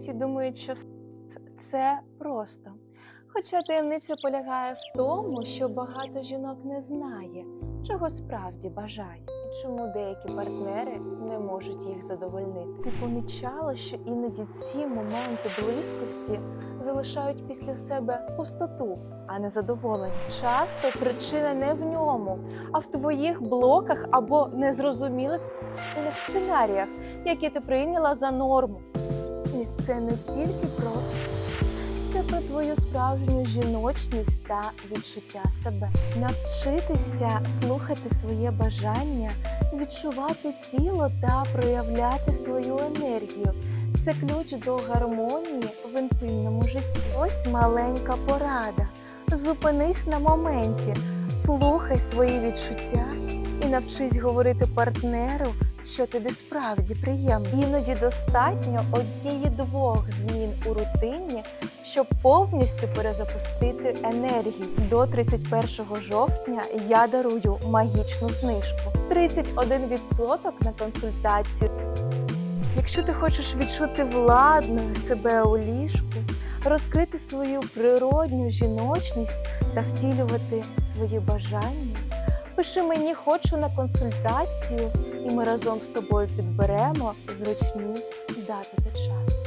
Всі думають, що це просто. Хоча таємниця полягає в тому, що багато жінок не знає, чого справді бажає, і чому деякі партнери не можуть їх задовольнити. Ти помічала, що іноді ці моменти близькості залишають після себе пустоту, а не задоволення. Часто причина не в ньому, а в твоїх блоках або незрозумілих сценаріях, які ти прийняла за норму. І це не тільки про це про твою справжню жіночність та відчуття себе. Навчитися слухати своє бажання, відчувати тіло та проявляти свою енергію. Це ключ до гармонії в інтимному житті. Ось маленька порада. Зупинись на моменті, слухай свої відчуття і навчись говорити партнеру, що тобі справді приємно. Іноді достатньо однієї-двох змін у рутині, щоб повністю перезапустити енергію. До 31 жовтня я дарую магічну знижку 31% на консультацію. Якщо ти хочеш відчути владною себе у ліжку, розкрити свою природню жіночність та втілювати свої бажання, пиши мені хочу на консультацію, і ми разом з тобою підберемо зручні дати та час.